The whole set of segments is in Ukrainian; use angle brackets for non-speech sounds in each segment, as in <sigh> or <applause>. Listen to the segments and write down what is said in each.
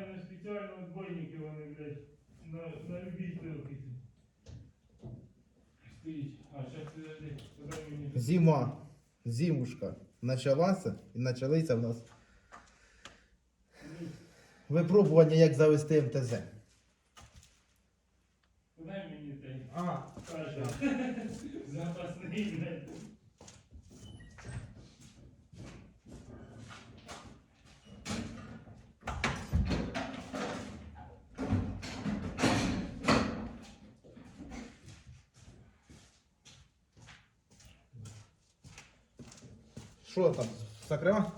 мене спеціально отбойники вони, блядь, на, на любителів. Стоїть. А, зараз подожди. Подай мені. Зима, зимушка почалася і почалися в нас випробування, як завести МТЗ. Подай мені той. А, Каже. Запасний, блядь. Що там? Закрива?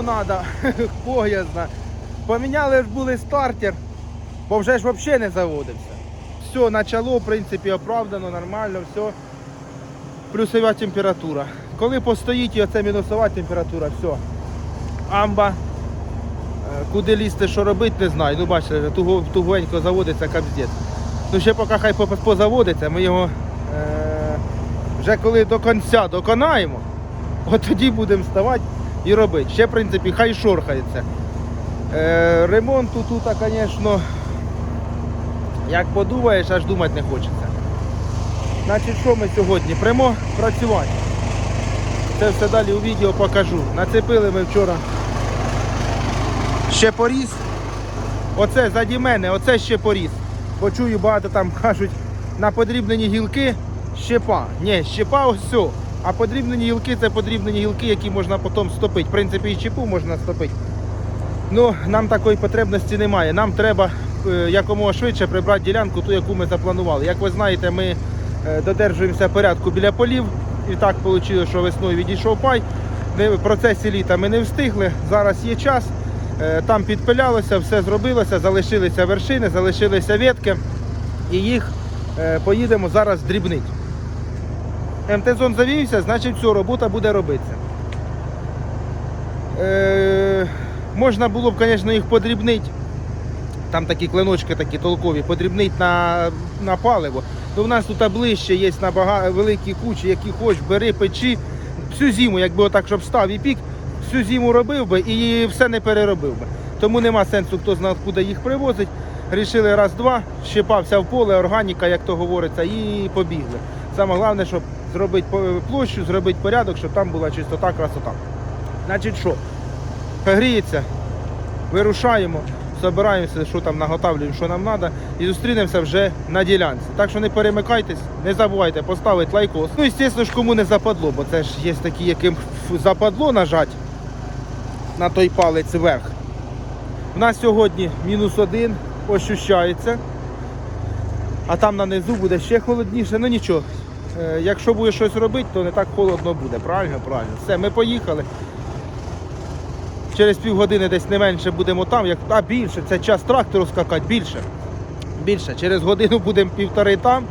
Що йому треба? <laughs> Поміняли ж були стартер, бо вже ж взагалі не заводився. Все, начало, в принципі, оправдано, нормально, все. Плюсова температура. Коли постоїть і оце мінусова температура, все. Амба. Е, Куди лізти, що робити, не знаю. Ну бачите, тугенько заводиться капздець. Ну ще поки хай позаводиться, ми його е, вже коли до кінця доконаємо, от тоді будемо вставати і робити. Ще, в принципі, хай шорхається. Е, ремонту тут, звісно, як подумаєш, аж думати не хочеться. Значить, що ми сьогодні? Прямо працювати. Це все далі у відео покажу. Нацепили ми вчора ще поріс. Оце заді мене, оце ще поріс. Бо чую, багато там <laughs> кажуть, на подрібнені гілки щепа. Ні, щепа ось все. А подрібнені гілки це подрібнені гілки, які можна потім стопити. В принципі, і щепу можна стопити. Ну, нам такої потребності немає. Нам треба е, якомога швидше прибрати ділянку, ту, яку ми запланували. Як ви знаєте, ми е, додержуємося порядку біля полів. І так вийшло, що весною відійшов пай. В процесі літа ми не встигли. Зараз є час. Е, Там підпилялося, все зробилося, залишилися вершини, залишилися ветки. І їх поїдемо зараз дрібнити. МТ-зон завівся, значить все, робота буде робитися. Е, можна було б, звісно, їх подрібнити. Там такі клиночки такі толкові, подрібнити на, на паливо. То в нас тут ближче є на великі кучі, які хоч, бери, печі. Всю зиму, якби отак, щоб став і пік, всю зиму робив би і все не переробив би. Тому нема сенсу, хто знає, куди їх привозить. Рішили раз-два, щепався в поле, органіка, як то говориться, і побігли. Саме головне, щоб зробити площу, зробити порядок, щоб там була чистота, красота. Значить що? Гріється, вирушаємо, збираємося, що там наготовлюємо, що нам треба, і зустрінемося вже на ділянці. Так що не перемикайтесь, не забувайте поставити лайкос. Ну, звісно ж, кому не западло, бо це ж є такі, яким западло нажати на той палець вверх. У нас сьогодні мінус один, ощущається. А там на низу буде ще холодніше. Ну нічого. Е, Якщо буде щось робити, то не так холодно буде. Правильно, правильно. Все, ми поїхали. Через півгодини десь не менше будемо там, як а більше, це час трактору скакати, більше. Більше. Через годину будемо півтори там.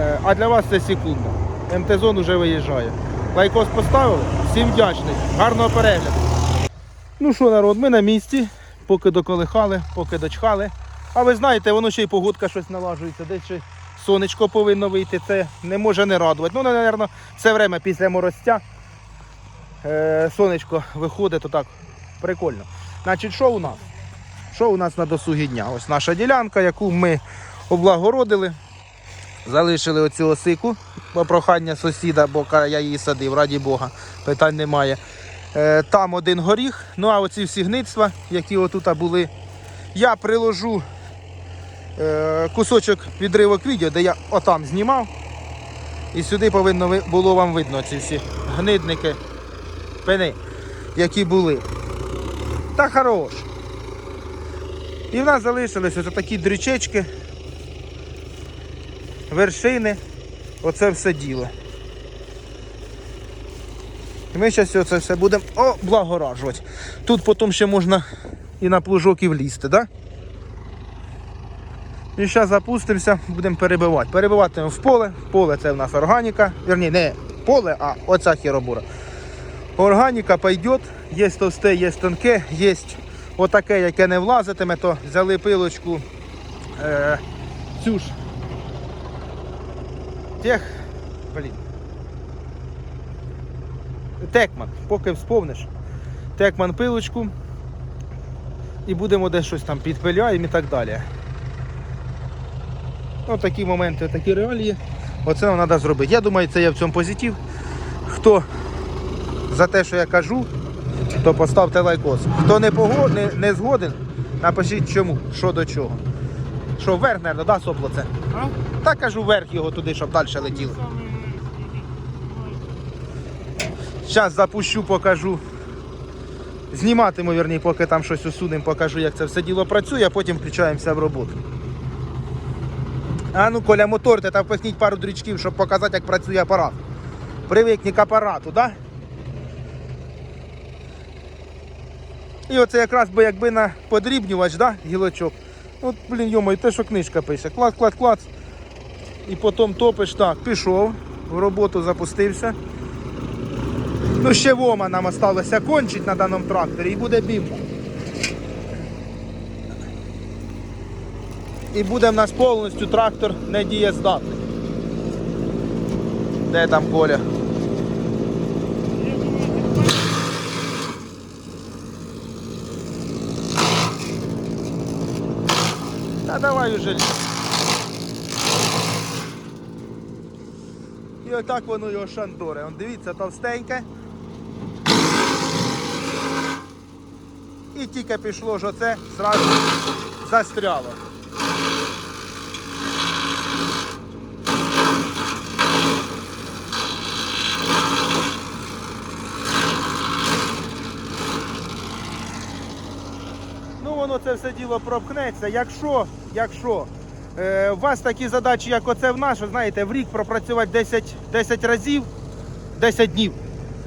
Е, А для вас це секунда. МТ-зон вже виїжджає. Лайкос поставили. Всім вдячний. Гарного перегляду. Ну що, народ, ми на місці, поки доколихали, поки дочхали. А ви знаєте, воно ще й погодка щось налажується, десь ще сонечко повинно вийти, це не може не радувати. Ну, напевно, все время після морозця е, сонечко виходить, то так прикольно. Значить, що у нас? Що у нас на досугі дня? Ось наша ділянка, яку ми облагородили. Залишили оцю осику, по прохання сусіда, бо я її садив, раді Бога, питань немає. Е, Там один горіх, ну а оці всі гництва, які отут були, я приложу кусочок відривок відео, де я отам знімав. І сюди повинно було вам видно ці всі гнидники, пени, які були. Та хорош. І в нас залишилися ось такі дрючечки, вершини, оце все діло. І ми зараз це все будемо облагоражувати. Тут потім ще можна і на плужок і влізти, так? Да? І зараз запустимося, будемо перебивати. Перебиватимемо в поле. Поле це в нас органіка. Верні, не поле, а оця хіробура. Органіка пойде, є товсте, є тонке, є отаке, яке не влазитиме, то взяли пилочку е, цю ж. Тех, блін. Текман, поки всповниш. Текман пилочку. І будемо десь щось там підпиляємо і так далі. Ну, такі моменти, такі реалії. Оце нам треба зробити. Я думаю, це є в цьому позитив. Хто за те, що я кажу, то поставте лайкос. Хто не, пого... не, не згоден, напишіть чому, що до чого. Що вверх, мабуть, да, сопло це? А? Та кажу вверх його туди, щоб далі летіло. Зараз запущу, покажу. Зніматиму, вірні, поки там щось усунемо, покажу, як це все діло працює, а потім включаємося в роботу. А ну, Коля, моторте та впихніть пару дрючків, щоб показати, як працює апарат. Привикні к апарату? Да? І оце якраз би якби на подрібнювач, да, гілочок. От, блін, йомо, і те, що книжка пише. Клац, клац, клац. І потім топиш. Так, пішов, в роботу запустився. Ну, ще вома нам осталося кончить на даному тракторі і буде бімба. І буде в нас повністю трактор недієздатний. Де там Коля? Та давай уже. І отак воно його шандоре. Он дивіться, товстеньке. І тільки пішло ж оце, зразу застряло. Ну воно це все діло пропхнеться. Якщо, якщо е, у вас такі задачі, як оце в нас, знаєте, в рік пропрацювати 10, 10 разів, 10 днів,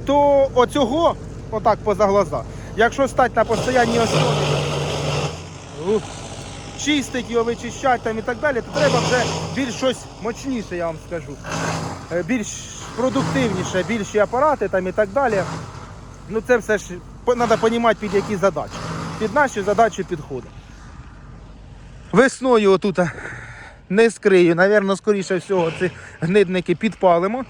то оцього, отак поза глаза, якщо стати на постійній основі, чистить його, вичищати там і так далі, то треба вже більш щось мощніше, я вам скажу. Е, Більш продуктивніше, більші апарати там і так далі. Ну це все ж треба розуміти, під які задачі. Під наші задачі підходить. Весною отут не скрию, навірно, скоріше всього, ці гнидники підпалимо,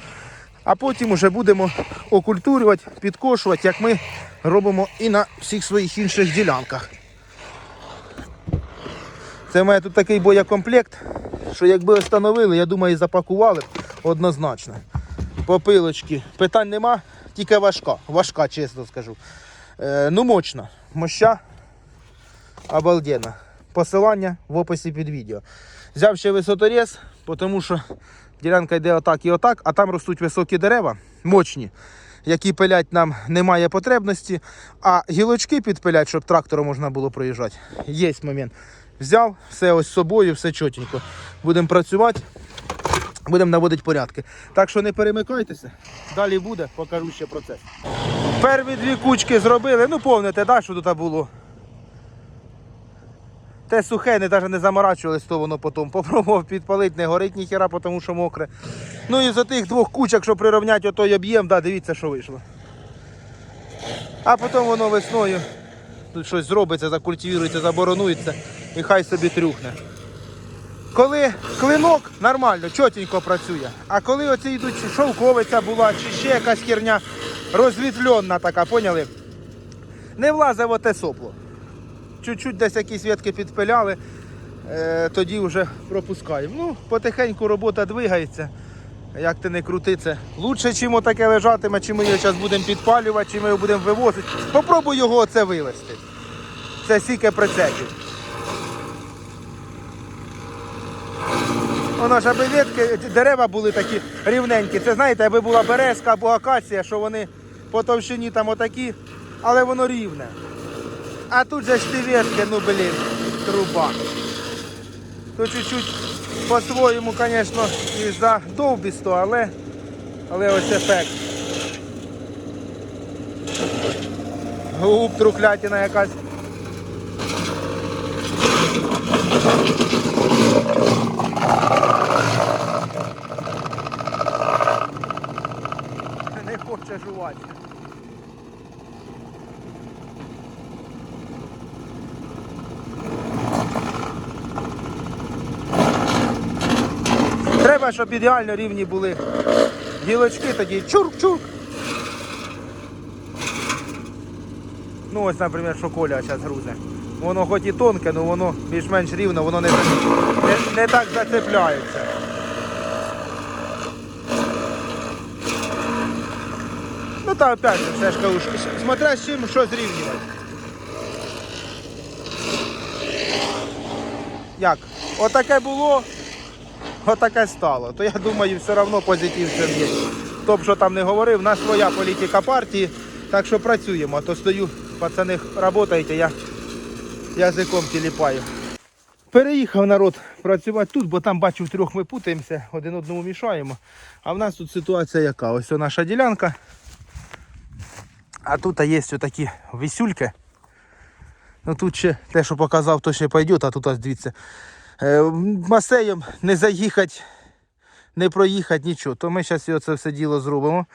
а потім уже будемо окультурювати, підкошувати, як ми робимо і на всіх своїх інших ділянках. Це в мене тут такий боєкомплект, що якби встановили, я думаю, і запакували б однозначно. Попилочки. Питань нема, тільки важка. Важка, чесно скажу. Е, ну, мощна. Моща обалденна. Посилання в описі під відео. Взяв ще висоторез, тому що ділянка йде отак і отак, а там ростуть високі дерева, мощні, які пилять нам немає потребності, а гілочки підпилять, щоб трактором можна було проїжджати. Є момент. Взяв все ось з собою, все чотенько. Будемо працювати, будемо наводити порядки. Так що не перемикайтеся, далі буде, покажу ще процес. Перві дві кучки зробили, ну повните, да, що тут було. Те сухе, не навіть не заморачувались, то воно потім попробував підпалити, не горить ніхера, тому що мокре. Ну і за тих двох кучок, що прирівняти отой об'єм, да, дивіться, що вийшло. А потім воно весною тут щось зробиться, закультивується, заборонується і хай собі трюхне. Коли клинок нормально, чотенько працює. А коли оці йдуть шовковиця була чи ще якась херня розвітльонна така, поняли? Не влазив оте сопло. Чуть-чуть десь якісь ветки підпиляли, е, тоді вже пропускаємо. Ну, потихеньку робота двигається. Як ти не крути, це лучше, чим отаке лежатиме, чи ми його зараз будемо підпалювати, чи ми його будемо вивозити. Попробуй його оце вивезти. Це сіке прицепів. Воно ж аби ветки, дерева були такі рівненькі. Це знаєте, аби була березка або акація, що вони по товщині там отакі, але воно рівне. А тут же ж ну блін, труба. Тут чуть-чуть по-своєму, звісно, і задовбісто, але, але ось ефект. Губ трухлятіна якась. Не хоче жувати. Треба, щоб ідеально рівні були гілочки, тоді чурк-чурк. Ну ось, наприклад, що Коля зараз грузе. Воно хоч і тонке, але воно більш-менш рівно, воно не, не, не так зацепляється. Ну та опять же, все ж кажу, смотря з чим що зрівнювати. Як? Отаке було, отаке стало. То я думаю, все одно позитив в цьому є. Хто б що там не говорив, в нас своя політика партії, так що працюємо. То стою, пацани, працюєте, я язиком тіліпаю. Переїхав народ працювати тут, бо там бачу втрьох ми путаємося, один одному мішаємо. А в нас тут ситуація яка? Ось наша ділянка. А тут є отакі висюльки. Ну тут ще те, що показав, то ще пойде, а тут ось дивіться. Е, Масеєм не заїхати, не проїхати, нічого. То ми зараз це все діло зробимо,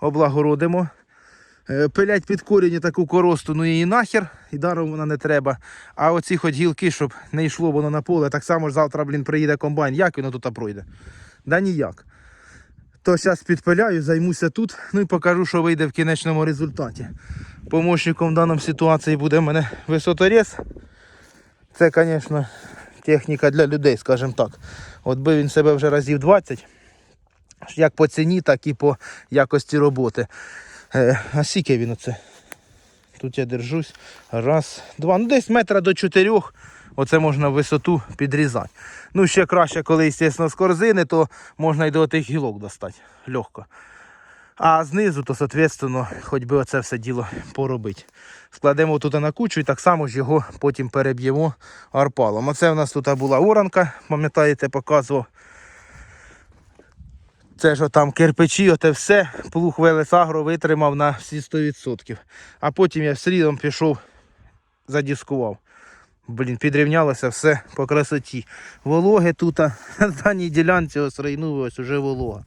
облагородимо. Е, Пилять під корінь таку коросту, ну її нахер, і даром вона не треба. А оці хоч гілки, щоб не йшло воно на поле, так само ж завтра, блін, приїде комбайн. Як воно тут пройде? Да ніяк. То зараз підпиляю, займуся тут, ну і покажу, що вийде в кінечному результаті. Помощником в даному ситуації буде в мене висоторез. Це, звісно, техніка для людей, скажімо так. От би він себе вже разів 20, як по ціні, так і по якості роботи. Е, а скільки він оце? Тут я держусь. Раз, два. Ну десь метра до чотирьох. Оце можна висоту підрізати. Ну, ще краще, коли, звісно, з корзини, то можна і до тих гілок достати. Легко. А знизу, то, соответственно, хоч би оце все діло поробити. Складемо тут на кучу і так само ж його потім переб'ємо арпалом. Оце в нас тут була оранка, пам'ятаєте, показував. Це ж там кирпичі, оте все, плуг Велесагро витримав на всі 100%. А потім я слідом пішов, задіскував. Блін, підрівнялося все по красоті. Вологи тут, <laughs> на даній ділянці ось рейнули, ось уже волога.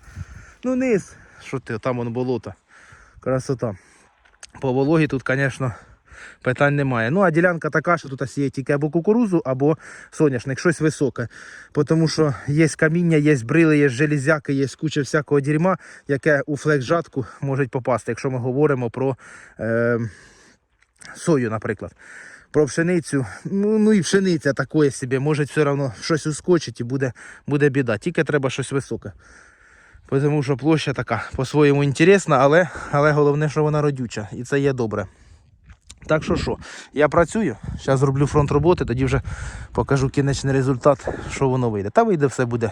Ну низ, що ти, там вон болото. Красота. По вологі тут, звісно, питань немає. Ну, а ділянка така, що тут сіє тільки або кукурузу, або соняшник, щось високе. Тому що є каміння, є брили, є железяки, є куча всякого дерьма, яке у флекс-жатку може попасти, якщо ми говоримо про е, сою, наприклад. Про пшеницю, ну, ну і пшениця такої собі, може все одно щось ускочить і буде, буде біда. Тільки треба щось високе. Тому що площа така по-своєму інтересна, але, але головне, що вона родюча. І це є добре. Так що що, я працюю, зараз зроблю фронт роботи, тоді вже покажу кінечний результат, що воно вийде. Та вийде все буде.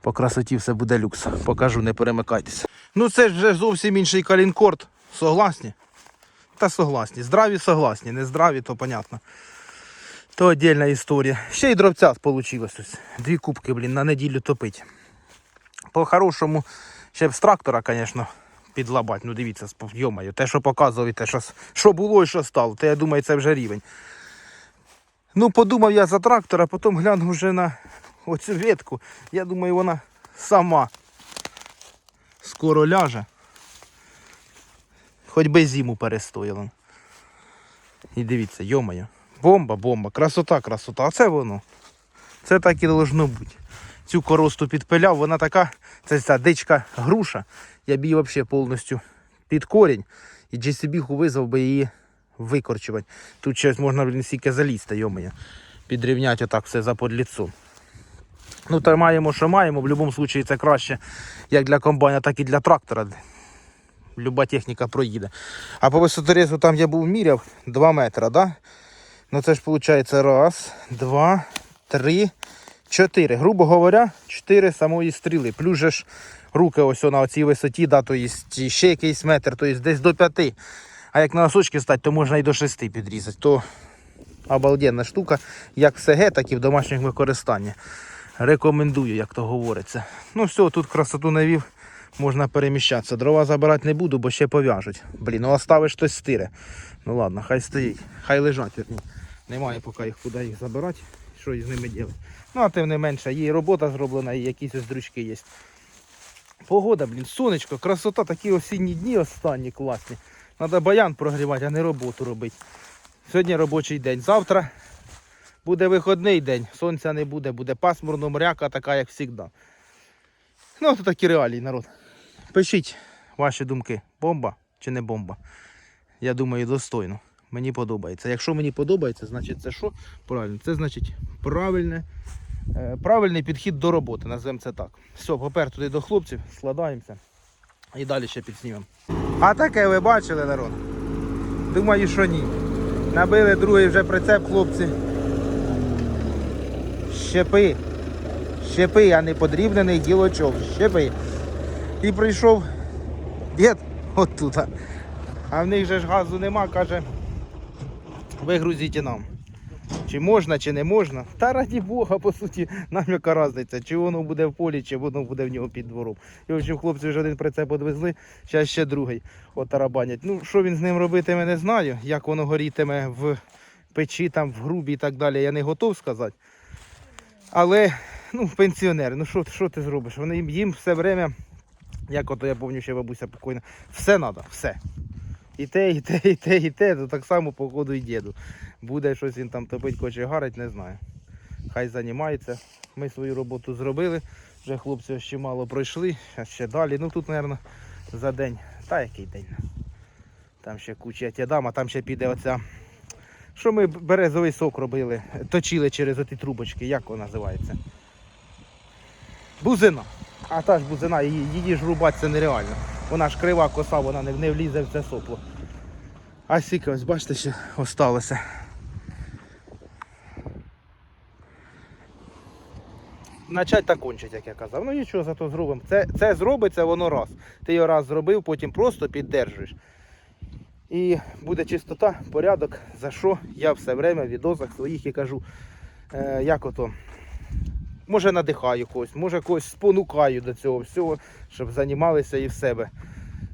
По красоті все буде люкс. Покажу, не перемикайтеся. Ну це ж вже зовсім інший калінкорд. Согласні? Та согласні. Здраві согласні, не здраві, то понятно. То отдельна історія. Ще й дробця вийшло. Дві кубки, блін, на неділю топить. По-хорошому, ще б з трактора, звісно, підлабать. Ну дивіться, йомаю, те, що показував, і те, що, що було і що стало, то я думаю, це вже рівень. Ну, подумав я за трактора, потім глянув вже на оцю ветку. Я думаю, вона сама скоро ляже. Хоч би зиму перестояла. І дивіться, йомаю. Бомба, бомба, красота, красота. А це воно. Це так і должно бути. Цю коросту підпиляв, вона така, це ця дичка груша. Я б її взагалі повністю під корінь. І JCB визвав би її викорчувати. Тут щось можна блін, стільки залізти, йомає. Підрівняти отак все за подліцом. Ну, та маємо, що маємо. В будь-якому випадку це краще як для комбайна, так і для трактора. Люба техніка проїде. А по висоторезу там я був міряв 2 метри, да? Ну це ж виходить раз, два, три, Чотири, грубо говоря, чотири самої стріли. Плюс же ж руки ось на оцій висоті, да, то є ще якийсь метр, то є десь до п'яти. А як на носочки стати, то можна і до шести підрізати. То обалденна штука, як в СГ, так і в домашніх використанні. Рекомендую, як то говориться. Ну все, тут красоту навів, можна переміщатися. Дрова забирати не буду, бо ще пов'яжуть. Блін, ну оставиш хтось стире. Ну ладно, хай стоїть, хай лежать. Немає поки їх куди їх забирати, що із ними робити. Ну, а тим не менше, є робота зроблена, і якісь ось дрючки є. Погода, блін, сонечко, красота, такі осінні дні останні класні. Треба баян прогрівати, а не роботу робити. Сьогодні робочий день. Завтра буде виходний день, сонця не буде, буде пасмурно, мряка така, як завжди. Ну, то такі реалії, народ. Пишіть ваші думки, бомба чи не бомба. Я думаю, достойно. Мені подобається. Якщо мені подобається, значить це що? Правильно. Це значить правильне, правильний підхід до роботи, назвемо це так. Все, попер туди до хлопців, складаємося і далі ще підснімемо. А таке ви бачили, народ? Думаю, що ні. Набили другий вже прицеп, хлопці. Щепи. Щепи, а не подрібнений гілочок. Щепи. І прийшов дід отут. А в них же ж газу нема, каже, вигрузіть нам. Чи можна, чи не можна. Та раді Бога, по суті, нам яка різниця, чи воно буде в полі, чи воно буде в нього під двором. І в общем, хлопці вже один прицеп одвезли, зараз ще другий отарабанять. Ну, що він з ним робитиме, не знаю. Як воно горітиме в печі, там, в грубі і так далі, я не готов сказати. Але, ну, пенсіонери, ну що, ти зробиш? Вони їм, їм все время, як ото я пам'ятаю, ще бабуся покойна, все треба, все. І те, і те, і те, і те, то так само походу і діду. Буде щось він там топить, хоче гарить, не знаю. Хай займається. Ми свою роботу зробили. Вже хлопці ще мало пройшли, а ще далі. Ну тут, мабуть, за день. Та який день? Там ще куча тядам, а там ще піде оця. Що ми березовий сок робили, точили через оті трубочки, як вона називається? Бузина. А та ж бузина, її, її ж рубати нереально. Вона ж крива коса, вона не, не влізе в це сопло. А сіка, ось бачите, ще осталося. Начать та кончить, як я казав. Ну нічого, зато зробимо. Це, це зробиться воно раз. Ти його раз зробив, потім просто піддержуєш. І буде чистота, порядок, за що я все время в відосах своїх і кажу, е, як ото. Може надихаю когось, може когось спонукаю до цього всього, щоб займалися і в себе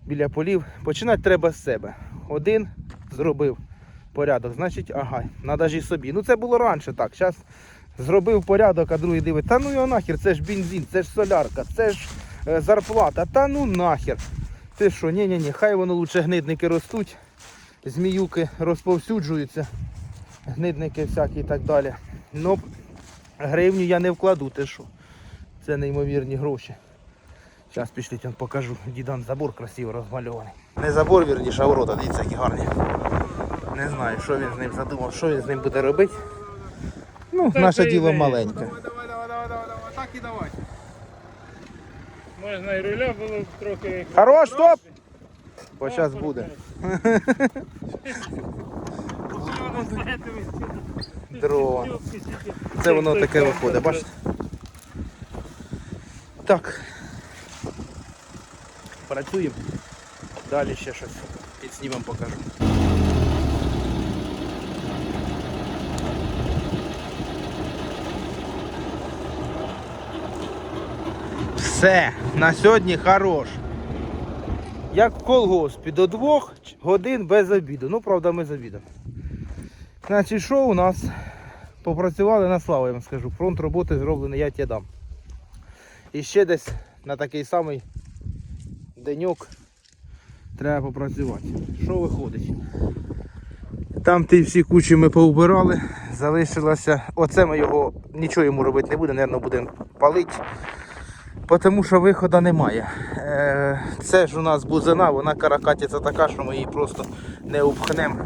біля полів. Починати треба з себе. Один зробив порядок, значить, ага, треба ж і собі. Ну це було раніше так. Зараз зробив порядок, а другий дивить, та ну його нахер, це ж бензин, це ж солярка, це ж е, зарплата, та ну нахер. Ти що, ні, ні, ні, хай воно лучше гнидники ростуть, зміюки розповсюджуються, гнидники всякі і так далі. Ну, гривню я не вкладу, ти що? Це неймовірні гроші. Зараз пішліть, вам покажу. Дідан забор красиво розмальований. Не забор, вірніше, а ворота, дивіться, які гарні. Не знаю, що він з ним задумав, що він з ним буде робити. Ну, Так наше діло ідея. маленьке. Давай, давай, давай, давай, давай, так і давай. Можна і руля було трохи. Хорош, стоп! Бо зараз буде. <laughs> Дрова. Це воно таке виходить, бачите? Так. Працюємо. Далі ще щось підснімемо покажу. Все, на сьогодні хорош. Як в колгоспі, до двох годин без обіду. Ну, правда, ми з обідом. Значить, що у нас? Попрацювали на славу, я вам скажу. Фронт роботи зроблений, я тебе дам. І ще десь на такий самий деньок треба попрацювати. Що виходить? Там ті всі кучі ми поубирали, залишилося. Оце ми його нічого йому робити не будемо, мабуть, будемо палити. Тому що виходу немає. Е, Це ж у нас бузина, вона каракатиця така, що ми її просто не обхнемо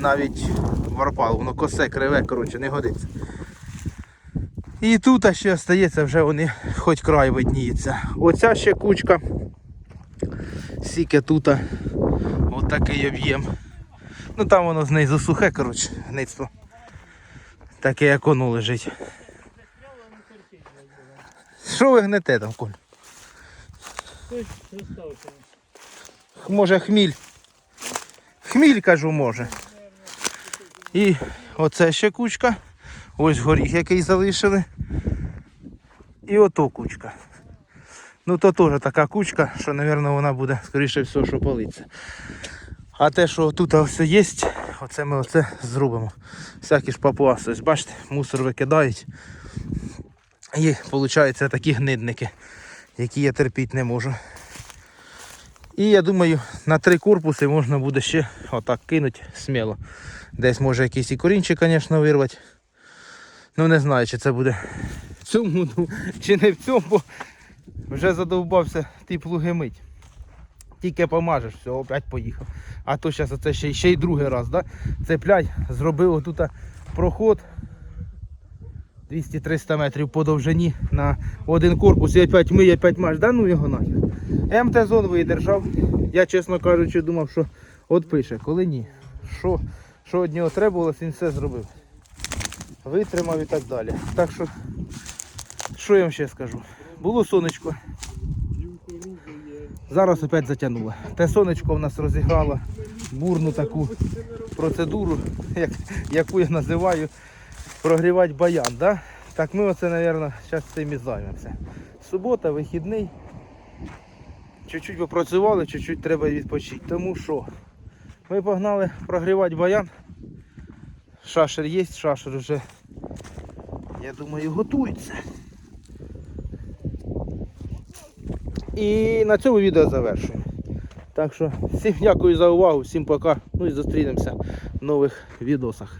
навіть варпал, воно косе, криве, коротше, не годиться. І тут ще остається, вже вони хоч край видніється. Оця ще кучка. Сіке тут отакий об'єм. Ну там воно знизу сухе, коротше, гництво. Таке як воно лежить. Що ви гнете там, Коль? Може хміль. Хміль, кажу, може. І оце ще кучка. Ось горіх, який залишили. І ото кучка. Ну то теж така кучка, що, мабуть, вона буде, скоріше всього, що палиться. А те, що тут все є, оце ми оце зробимо. Всякі ж папуаси. Ось бачите, мусор викидають. І виходить такі гнидники, які я терпіти не можу. І я думаю, на три корпуси можна буде ще отак кинути сміло. Десь може якийсь і корінчик, звісно, вирвати. Ну не знаю, чи це буде в цьому, ну, чи не в цьому, бо вже задовбався ті плуги мить. Тільки помажеш, все, опять поїхав. А то зараз оце ще, ще й другий раз, да? Цеплять, зробив отут проход 200-300 метрів по довжині на один корпус і опять ми, опять маж. Да ну його нахер. МТ-зон видержав. Я, чесно кажучи, думав, що от пише, коли ні. Що, що від нього требувалось, він все зробив. Витримав і так далі. Так що, що я вам ще скажу? Було сонечко. Зараз опять затягнуло. Те сонечко в нас розіграло бурну таку процедуру, <laughs> як, яку я називаю прогрівати баян. Да? Так ми оце, мабуть, зараз цим і займемося. Субота, вихідний. Чуть-чуть попрацювали, чуть-чуть треба відпочити. Тому що ми погнали прогрівати баян. Шашер є, шашер вже, я думаю, готується. І на цьому відео завершуємо. Так що всім дякую за увагу, всім пока. Ну і зустрінемося в нових відосах.